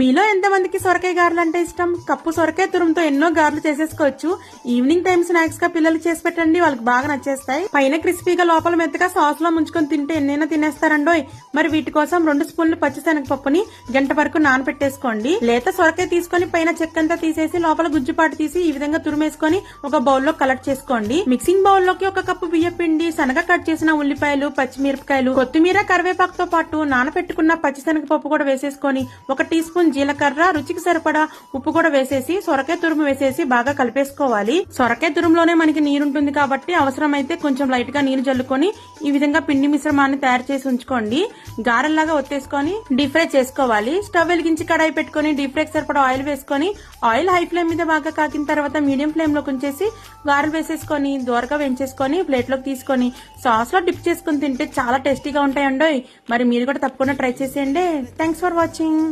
మీలో ఎంతమందికి సొరకాయ గారెలు అంటే ఇష్టం? కప్పు సొరకాయ తురుముతో ఎన్నో గారెలు చేసేసుకోవచ్చు. ఈవినింగ్ టైం స్నాక్స్గా పిల్లలు చేసి పెట్టండి వాళ్ళకి బాగా నచ్చేస్తాయి. పైన క్రిస్పీగా లోపల మెత్తగా సాస్లో ముంచుకొని తింటే ఎన్నైనా తినేస్తారండోయ్. మరి వీటి కోసం రెండు స్పూన్లు పచ్చిశనగపప్పుని గంట వరకు నానబెట్టేసుకోండి. లేత సొరకాయ తీసుకొని పైన చెక్కంతా తీసేసి లోపల గుజ్జుపాటు తీసి ఈ విధంగా తురిమేసుకొని ఒక బౌల్లో కలెక్ట్ చేసుకోండి. మిక్సింగ్ బౌల్లోకి ఒక కప్పు బియ్య పిండి శనగ కట్ చేసిన ఉల్లిపాయలు పచ్చిమిరపకాయలు కొత్తిమీర కరివేపాకుతో పాటు నానపెట్టుకున్న పచ్చిశనగపప్పు కూడా వేసేసుకొని ఒక టీ స్పూన్ జీలకర్ర రుచికి సరిపడా ఉప్పు కూడా వేసేసి సొరకాయ తురుము వేసేసి బాగా కలిపేసుకోవాలి. సొరకాయ తురుములోనే మనకి నీరుంటుంది కాబట్టి అవసరమైతే కొంచెం లైట్గా నీరు జల్లుకొని ఈ విధంగా పిండి మిశ్రమాన్ని తయారు చేసి ఉంచుకోండి. గారెల్లాగా ఒత్తేసుకొని డీప్ ఫ్రై చేసుకోవాలి. స్టవ్ వెలిగించి కడాయి పెట్టుకొని డీప్ ఫ్రై సరిపడా ఆయిల్ వేసుకొని ఆయిల్ హై ఫ్లేమ్ మీద బాగా కాకిన తర్వాత మీడియం ఫ్లేమ్లో ఉంచేసి గారెలు వేసేసుకొని దోరగా వేయించేసుకొని ప్లేట్లోకి తీసుకొని సాస్లో డిప్ చేసుకుని తింటే చాలా టేస్టీగా ఉంటాయండి మరి మీరు కూడా తప్పకుండా ట్రై చేసేయండి. Thanks for watching